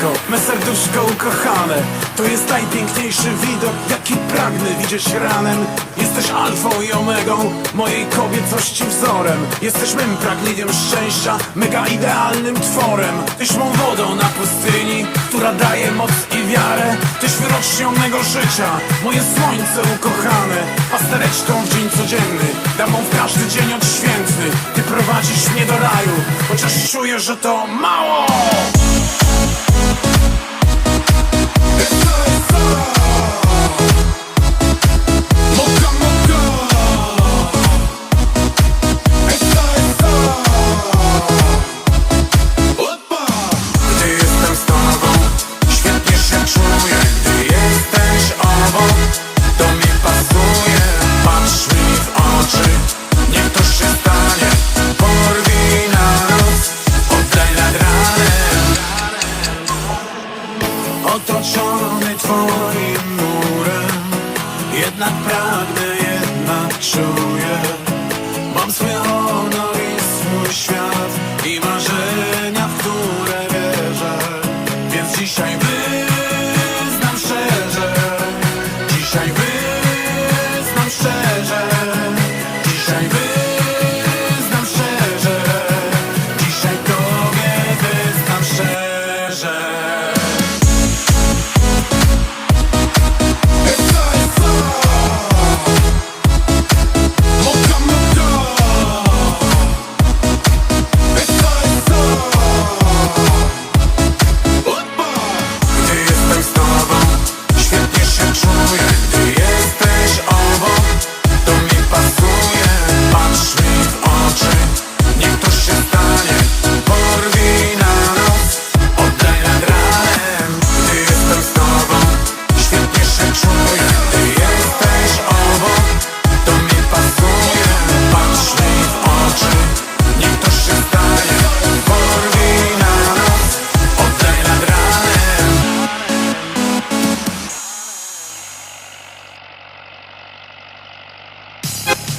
niego Me serduszko ukochane. To jest najpiękniejszy widok Jaki pragnę widzieć ranem. Jesteś alfą i omegą Mojej kobiecości wzorem. Jesteś mym pragnieniem szczęścia Mega idealnym tworem. Tyś mą wodą na pustyni Która daje moc i wiarę. Tyś wyrocznią mego życia Moje słońce ukochane. Pastereczką w dzień codzienny Damą w każdy dzień odświętny. Ty prowadzisz mnie do raju Chociaż czuję, że to mało! Jednak pragnę, jednak czuję. Mam swój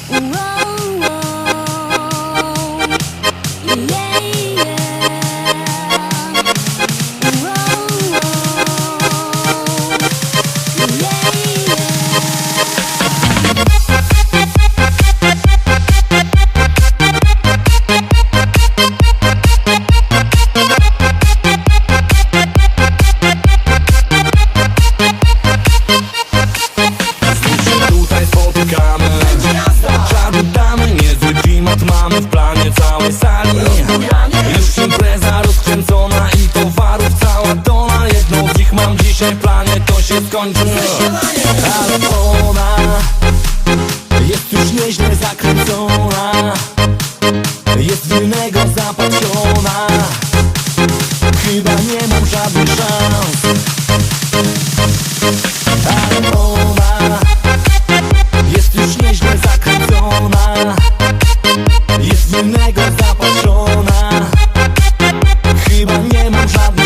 Whoa. się skończy. Ale ona jest już nieźle zakręcona. Jest w innego zapatrzona Chyba nie mam żadnych szans. Ale ona jest już nieźle zakręcona.